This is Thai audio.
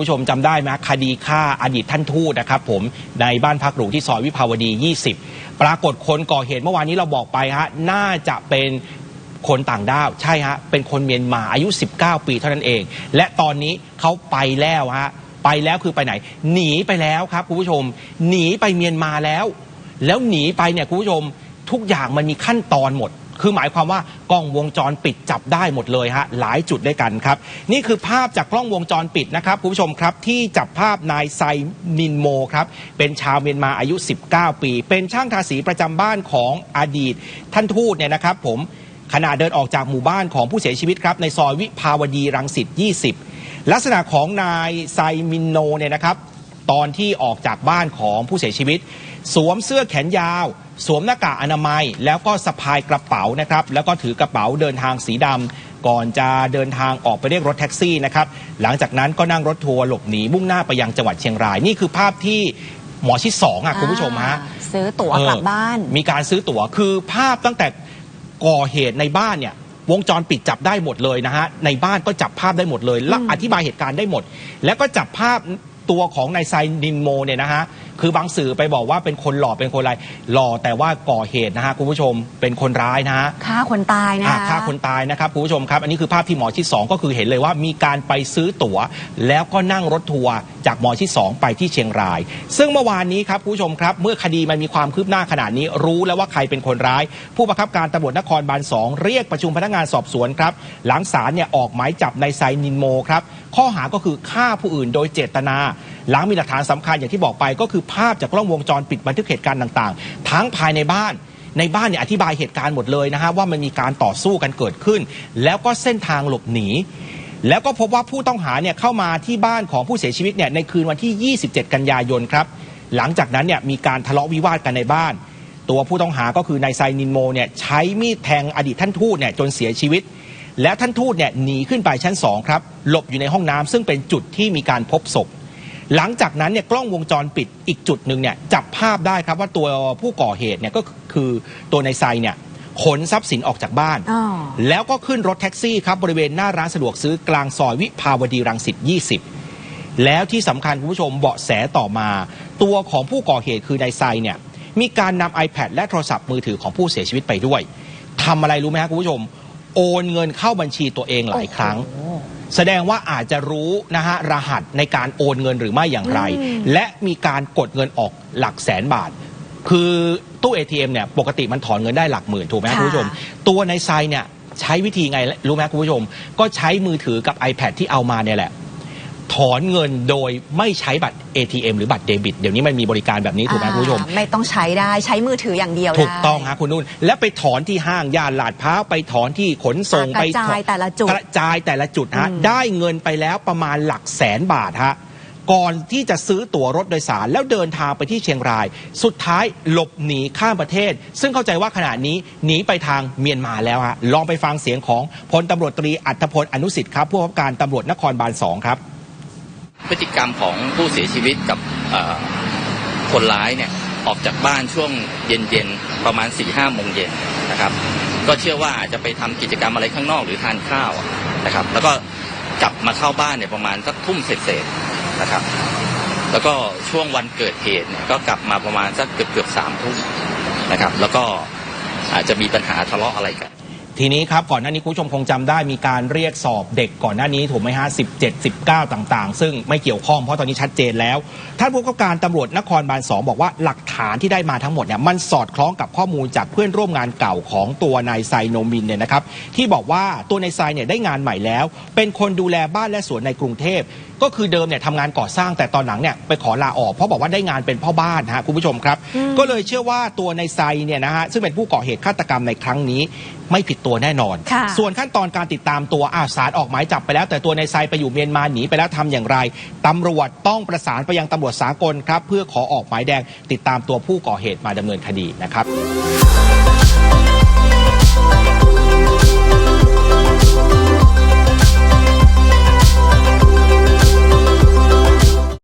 ผู้ชมจำได้ไหมคดีฆ่าอดีตท่านทูตนะครับผมในบ้านพักหรูที่ซอยวิภาวดี 20 ปรากฏคนก่อเหตุเมื่อวานนี้เราบอกไปฮะน่าจะเป็นคนต่างด้าว ใช่ฮะ เป็นคนเมียนมาอายุ 19 ปีเท่านั้นเอง และตอนนี้เขาไปแล้วฮะ ไปแล้วคือไปไหน หนีไปแล้วครับคุณผู้ชม หนีไปเมียนมาแล้ว แล้วหนีไปเนี่ยคุณผู้ชมทุกอย่างมันมีขั้นตอนหมด คือหมายความว่ากล้องวงจรปิดจับได้หมดเลยฮะหลายจุดด้วยกันครับ นี่คือภาพจากกล้องวงจรปิดนะครับคุณผู้ชมครับที่จับภาพนายไซนินโมครับเป็นชาวเมียนมาอายุ 19 ปี เป็นช่างทาสีประจำบ้านของอดีต ท่านทูตเนี่ยนะครับ ผมขณะเดินออกจากหมู่บ้านของผู้เสียชีวิตครับในซอยวิภาวดีรังสิต 20 ลักษณะของนายไซมินโนเนี่ยนะครับ ตอนที่ออกจากบ้านของผู้เสียชีวิต สวมเสื้อแขนยาว สวมหน้ากากอนามัย แล้วก็สะพายกระเป๋านะครับแล้วก็ถือกระเป๋าเดินทางสีดำก่อนจะเดินทางออกไปเรียกรถแท็กซี่นะครับหลังจากนั้นก็นั่งรถทัวร์หลบหนีมุ่งหน้าไปยังจังหวัดเชียงราย นี่คือภาพที่หมอชิดสองอะคุณผู้ชมฮะอ่าซื้อตั๋วกลับบ้านเออมีการซื้อตั๋วคือภาพตั้งแต่ก่อเหตุในบ้านเนี่ยวงจรปิดจับได้หมดเลยนะฮะ ในบ้านก็จับภาพได้หมดเลยและอืมอธิบายเหตุการณ์ได้หมด แล้วก็จับภาพ ตัวของนายไซนินโมเนี่ยนะฮะคือบางสื่อไปบอกว่าเป็นคนหล่อเป็นคนอะไรหล่อแต่ว่าก่อเหตุนะฮะคุณผู้ชมเป็นคนร้ายนะฮะฆ่าคนตายนะอ่าคะฆ่าคนตายนะครับคุณผู้ชมครับ อันนี้คือภาพที่หมอชิด2ก็คือเห็นเลยว่ามีการไปซื้อตั๋ว แล้วก็นั่งรถทัวร์จากหมอชิด2ไปที่เชียงราย ซึ่งเมื่อวานนี้ครับคุณผู้ชมครับ เมื่อคดีมันมีความคืบหน้าขนาดนี้ รู้แล้วว่าใครเป็นคนร้าย ผู้บังคับการตำรวจนครบาล2เรียกประชุมพนักงานสอบสวนครับหลังศาลเนี่ยออกหมายจับในายไซนินโมครับข้อหาก็คือฆ่าผู้อื่นโดยเจตนาหลังมีหลักฐานสำคัญอย่างที่บอกไป ก็คือภาพจากกล้องวงจรปิดบันทึกเหตุการณ์ต่างๆ ทั้งภายในบ้านในบ้านเนี่ยอธิบายเหตุการณ์หมดเลยนะฮะว่ามันมีการต่อสู้กันเกิดขึ้น แล้วก็เส้นทางหลบหนี แล้วก็พบว่าผู้ต้องหาเนี่ยเข้ามาที่บ้านของผู้เสียชีวิตเนี่ยในคืนวันที่ 27 กันยายนครับ หลังจากนั้นเนี่ยมีการทะเลาะวิวาทกันในบ้าน ตัวผู้ต้องหาก็คือนายไซนินโมเนี่ยใช้มีดแทงอดีตท่านทูตเนี่ยจนเสียชีวิต แล้วท่านทูตเนี่ยหนีขึ้นไปชั้นสองครับหลบอยู่ในห้องน้ำซึ่งเป็นจุดที่มีการพบศพ หลังจากนั้นเนี่ยกล้องวงจรปิดอีกจุดหนึ่งเนี่ยจับภาพได้ครับว่าตัวผู้ก่อเหตุเนี่ยก็คือตัวนายไซเนี่ยขนทรัพย์สินออกจากบ้านอ๋อแล้วก็ขึ้นรถแท็กซี่ครับบริเวณหน้าร้านสะดวกซื้อกลางซอยวิภาวดีรังสิต 20 แล้วที่สำคัญคุณผู้ชมเบาะแสต่อมา ตัวของผู้ก่อเหตุคือนายไซเนี่ยมีการนำ iPad และโทรศัพท์มือถือของผู้เสียชีวิตไปด้วยทำอะไรรู้ไหมครับคุณผู้ชม โอนเงินเข้าบัญชีตัวเองหลายครั้ง แสดงว่าอาจจะรู้นะฮะรหัสในการโอนเงินหรือไม่อย่างไรอืมและมีการกดเงินออกหลักแสนบาท คือตู้ ATM เนี่ยปกติมันถอนเงินได้หลักหมื่นถูกไหมครับค่ะคุณผู้ชม ตัวในไซเนี่ยใช้วิธีไงรู้ไหมคุณผู้ชม ก็ใช้มือถือกับ iPad ที่เอามาเนี่ยแหละ ถอนเงินโดยไม่ใช้บัตร ATM หรือบัตรเดบิต เดี๋ยวนี้มันมีบริการแบบนี้ถูกไหมอ่าคุณผู้ชมไม่ต้องใช้ได้ใช้มือถืออย่างเดียวถูกได้ต้องฮะคุณนุ่น และไปถอนที่ห้างย่านลาดพร้าวไปถอนที่ขนส่งอะไปกระจายถอนแต่ละจุดกระจายแต่ละจุดฮะอืม ได้เงินไปแล้วประมาณหลักแสนบาทฮะก่อนที่จะซื้อตั๋วรถโดยสารแล้วเดินทางไปที่เชียงราย สุดท้ายหลบหนีข้ามประเทศ ซึ่งเข้าใจว่าขณะนี้หนีไปทางเมียนมาแล้วฮะลองไปฟังเสียงของพลตำรวจตรีอัธพลอนุสิทธิ์ครับผู้บังคับการตำรวจนครบาลสองครับ พฤติกรรมของผู้เสียชีวิตกับคนร้ายเนี่ยออกจากบ้านช่วงเย็นๆประมาณ4ี่ห้าโมงเย็นนะครับ ก็เชื่อว่าอาจจะไปทำกิจกรรมอะไรข้างนอกหรือทานข้าวนะครับ แล้วก็กลับมาเข้าบ้านเนี่ยประมาณสักทุ่มเศษๆนะครับ แล้วก็ช่วงวันเกิดเหตุเนี่ยก็กลับมาประมาณสักเกือบเกือบสามทุ่มนะครับ แล้วก็อาจจะมีปัญหาทะเลาะอะไรกัน ทีนี้ครับก่อนหน้านี้คุณผู้ชมคงจำได้มีการเรียกสอบเด็กก่อนหน้านี้ถูกไหมฮะ17 19ต่างๆ ซึ่งไม่เกี่ยวข้องเพราะตอนนี้ชัดเจนแล้ว ท่านผู้กำกับการตำรวจนครบาลสองบอกว่าหลักฐานที่ได้มาทั้งหมดเนี่ยมันสอดคล้องกับข้อมูลจากเพื่อนร่วมงานเก่าของตัวนายไซโนมินเนี่ยนะครับที่บอกว่าตัวนายไซเนี่ยได้งานใหม่แล้ว เป็นคนดูแลบ้านและสวนในกรุงเทพ ก็คือเดิมเนี่ยทำงานก่อสร้างแต่ตอนหลังเนี่ยไปขอลาออกเพราะบอกว่าได้งานเป็นพ่อบ้านฮะคุณผู้ชมครับอืมก็เลยเชื่อว่าตัวในไซเนี่ยนะฮะซึ่งเป็นผู้ก่อเหตุฆาตกรรมในครั้งนี้ไม่ผิดตัวแน่นอนค่ะส่วนขั้นตอนการติดตามตัวอาสารออกหมายจับไปแล้ว แต่ตัวในไซไปอยู่เมียนมาหนีไปแล้วทำอย่างไรตำรวจต้องประสานไปยังตำรวจสากลครับเพื่อขอออกหมายแดงติดตามตัวผู้ก่อเหตุมาดำเนินคดีนะครับ